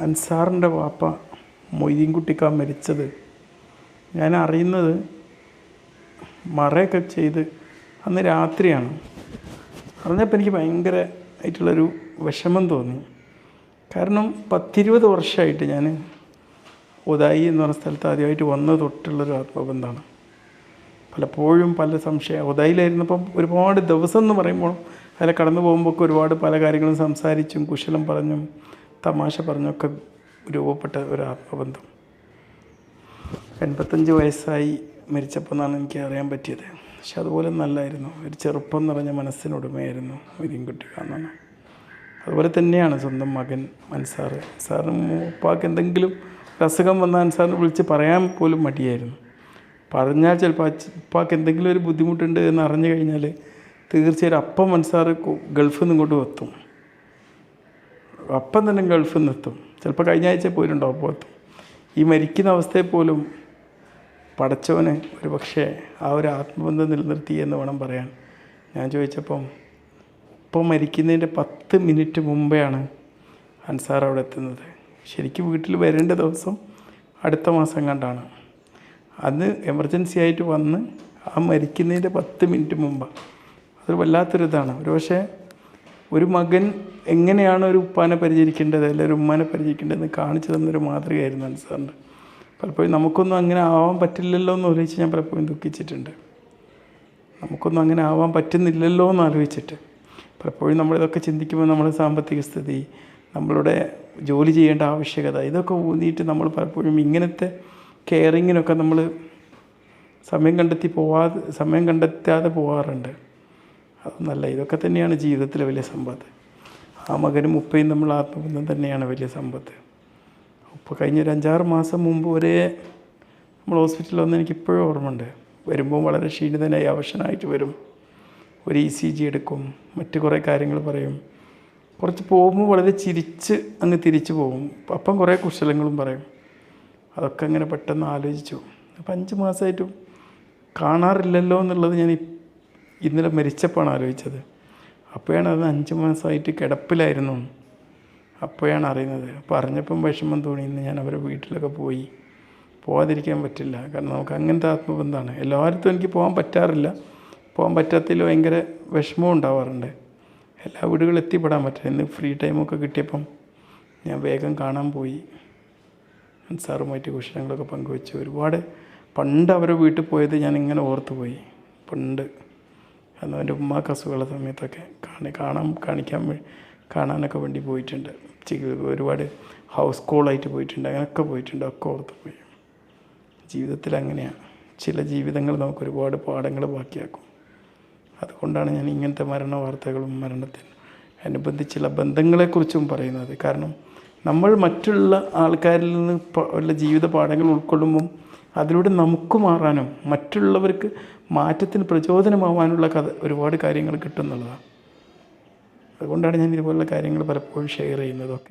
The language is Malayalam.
അൻസാറിന്റെ വാപ്പ മൊയ്തീൻകുട്ടിക്ക മരിച്ചത്. ഞാൻ അറിയുന്നത് മറയൊക്കെ ചെയ്ത് അന്ന് രാത്രിയാണ്. അറിഞ്ഞപ്പോൾ എനിക്ക് ഭയങ്കര ആയിട്ടുള്ളൊരു വിഷമം തോന്നി. കാരണം പത്തിരുപത് വർഷമായിട്ട് ഞാൻ ഉദായി എന്ന് പറഞ്ഞ സ്ഥലത്ത് ആദ്യമായിട്ട് വന്ന തൊട്ടുള്ളൊരു ആത്മബന്ധമാണ്. പലപ്പോഴും പല സംശയം ഉദായിലായിരുന്നപ്പം ഒരുപാട് ദിവസം എന്ന് പറയുമ്പോൾ അതിൽ കടന്നു പോകുമ്പോൾ ഒരുപാട് പല കാര്യങ്ങളും സംസാരിച്ചും കുശലം പറഞ്ഞും തമാശ പറഞ്ഞൊക്കെ രൂപപ്പെട്ട ഒരു ആത്മബന്ധം. എൺപത്തഞ്ച് വയസ്സായി മരിച്ചപ്പോൾ എന്നാണ് എനിക്ക് അറിയാൻ പറ്റിയത്. പക്ഷെ അതുപോലെ നല്ലായിരുന്നു. ഒരു ചെറുപ്പം നിറഞ്ഞ മനസ്സിനുടമയായിരുന്നു മൊയ്തീൻകുട്ടി കാണണം അതുപോലെ തന്നെയാണ് സ്വന്തം മകൻ അൻസാറ്. സാറിന് ഉപ്പാക്ക് എന്തെങ്കിലും അസുഖം വന്നാൽ അൻസാറിനെ വിളിച്ച് പറയാൻ പോലും മടിയായിരുന്നു. പറഞ്ഞാൽ ചിലപ്പോൾ അപ്പാക്ക് എന്തെങ്കിലും ഒരു ബുദ്ധിമുട്ടുണ്ട് എന്ന് അറിഞ്ഞു കഴിഞ്ഞാൽ തീർച്ചയായും അപ്പം അൻസാറ് ഗൾഫിൽ നിന്ന് ഇങ്ങോട്ട് എത്തും. അപ്പം തന്നെ ഗൾഫിൽ നിന്നെത്തും. ചിലപ്പോൾ കഴിഞ്ഞ ആഴ്ച പോയിട്ടുണ്ടാവും അപ്പോൾ എത്തും ഈ മരിക്കുന്ന അവസ്ഥയിൽ പോലും പടച്ചവന് ഒരു പക്ഷേ ആ ഒരു ആത്മബന്ധം നിലനിർത്തി എന്ന് വേണം പറയാൻ. ഞാൻ ചോദിച്ചപ്പം ഇപ്പം മരിക്കുന്നതിന്റെ പത്ത് മിനിറ്റ് മുമ്പെയാണ് അൻസാർ അവിടെ എത്തുന്നത്. ശരിക്കും വീട്ടിൽ വരേണ്ട ദിവസം അടുത്ത മാസം കണ്ടാണ്. അന്ന് എമർജൻസി ആയിട്ട് വന്ന് ആ മരിക്കുന്നതിന്റെ പത്ത് മിനിറ്റ് മുമ്പാണ് അതൊരു വല്ലാത്തൊരു ഇതാണ് ഒരു പക്ഷേ ഒരു മകൻ എങ്ങനെയാണ് ഒരു ഉപ്പാനെ പരിചരിക്കേണ്ടത് അല്ലെങ്കിൽ ഒരു ഉമ്മാനെ പരിചരിക്കേണ്ടതെന്ന് കാണിച്ചു തന്നൊരു മാതൃകയായിരുന്നു അൻസാറിന്റെ പലപ്പോഴും നമുക്കൊന്നും അങ്ങനെ ആവാൻ പറ്റില്ലല്ലോ എന്ന് ആലോചിച്ച് ഞാൻ പലപ്പോഴും ദുഃഖിച്ചിട്ടുണ്ട്. നമുക്കൊന്നും അങ്ങനെ ആവാൻ പറ്റുന്നില്ലല്ലോ എന്ന് ആലോചിച്ചിട്ട്. പലപ്പോഴും നമ്മളിതൊക്കെ ചിന്തിക്കുമ്പോൾ നമ്മുടെ സാമ്പത്തിക സ്ഥിതി നമ്മളുടെ ജോലി ചെയ്യേണ്ട ആവശ്യകത ഇതൊക്കെ ഊന്നിയിട്ട് നമ്മൾ പലപ്പോഴും ഇങ്ങനത്തെ കെയറിങ്ങിനൊക്കെ നമ്മൾ സമയം കണ്ടെത്തി പോവാതെ സമയം കണ്ടെത്താതെ പോകാറുണ്ട് അതൊന്നല്ല ഇതൊക്കെ തന്നെയാണ് ജീവിതത്തിലെ വലിയ സമ്പത്ത്. ആ മകനും ഉപ്പയും നമ്മൾ ആത്മബന്ധം തന്നെയാണ് വലിയ സമ്പത്ത്. ഉപ്പ കഴിഞ്ഞ ഒരു അഞ്ചാറ് മാസം മുമ്പ് ഒരേ നമ്മൾ ഹോസ്പിറ്റലിൽ വന്ന് എനിക്ക് ഇപ്പോഴും ഓർമ്മയുണ്ട്. വരുമ്പോൾ വളരെ ക്ഷീണിതനായി അവശനായിട്ട് വരും. ഒരു ഇ സി ജി എടുക്കും മറ്റു കുറേ കാര്യങ്ങൾ പറയും. കുറച്ച് പോകുമ്പോൾ വളരെ ചിരിച്ച് അങ്ങ് തിരിച്ചു പോകും. അപ്പം കുറേ കുശലങ്ങളും പറയും. അതൊക്കെ അങ്ങനെ പെട്ടെന്ന് ആലോചിച്ചു. അപ്പം അഞ്ച് മാസമായിട്ടും കാണാറില്ലല്ലോ എന്നുള്ളത് ഞാൻ ഇന്നലെ മരിച്ചപ്പോഴാണ് ആലോചിച്ചത്. അപ്പോഴാണ് അത് അഞ്ച് മാസമായിട്ട് കിടപ്പിലായിരുന്നു. അപ്പോഴാണ് അറിയുന്നത്. അപ്പോൾ അറിഞ്ഞപ്പം വിഷമം തോന്നി. ഇന്ന് ഞാൻ അവരുടെ വീട്ടിലൊക്കെ പോയി. പോകാതിരിക്കാൻ പറ്റില്ല. കാരണം നമുക്ക് അങ്ങനത്തെ ആത്മബന്ധമാണ്. എല്ലായിടത്തും എനിക്ക് പോകാൻ പറ്റാറില്ല. പോകാൻ പറ്റാത്തതിൽ ഭയങ്കര വിഷമവും ഉണ്ടാവാറുണ്ട്. എല്ലാ വീടുകളും എത്തിപ്പെടാൻ പറ്റില്ല. ഇന്ന് ഫ്രീ ടൈമൊക്കെ കിട്ടിയപ്പം ഞാൻ വേഗം കാണാൻ പോയി. സാറുമായിട്ട് കുശലങ്ങളൊക്കെ പങ്കുവെച്ചു. ഒരുപാട് പണ്ട് അവരുടെ വീട്ടിൽ പോയത് ഞാൻ ഇങ്ങനെ ഓർത്തു പോയി പണ്ട്. അന്ന് എന്റെ ഉമ്മാക്ക് അസുഖമുള്ള സമയത്തൊക്കെ കാണി കാണാൻ കാണിക്കാൻ കാണാനൊക്കെ വേണ്ടി പോയിട്ടുണ്ട്. ഒരുപാട് ഹൗസ് കോളായിട്ട് പോയിട്ടുണ്ട്. അങ്ങനെയൊക്കെ പോയിട്ടുണ്ട്. ഒക്കെ ഓർത്ത് പോയി. ജീവിതത്തിൽ അങ്ങനെയാണ് ചില ജീവിതങ്ങൾ നമുക്ക് ഒരുപാട് പാഠങ്ങൾ ബാക്കിയാക്കും. അതുകൊണ്ടാണ് ഞാൻ ഇങ്ങനത്തെ മരണ വാർത്തകളും മരണത്തിന് അനുബന്ധിച്ചുള്ള ബന്ധങ്ങളെക്കുറിച്ചും പറയുന്നത്. കാരണം നമ്മൾ മറ്റുള്ള ആൾക്കാരിൽ നിന്ന് ഉള്ള ജീവിത പാഠങ്ങൾ ഉൾക്കൊള്ളുമ്പം അതിലൂടെ നമുക്ക് മാറാനും മറ്റുള്ളവർക്ക് മാറ്റത്തിന് പ്രചോദനമാവാനുള്ള കഥ ഒരുപാട് കാര്യങ്ങൾ കിട്ടുന്നുള്ളതാണ്. അതുകൊണ്ടാണ് ഞാൻ ഇതുപോലുള്ള കാര്യങ്ങൾ പലപ്പോഴും ഷെയർ ചെയ്യുന്നതൊക്കെ.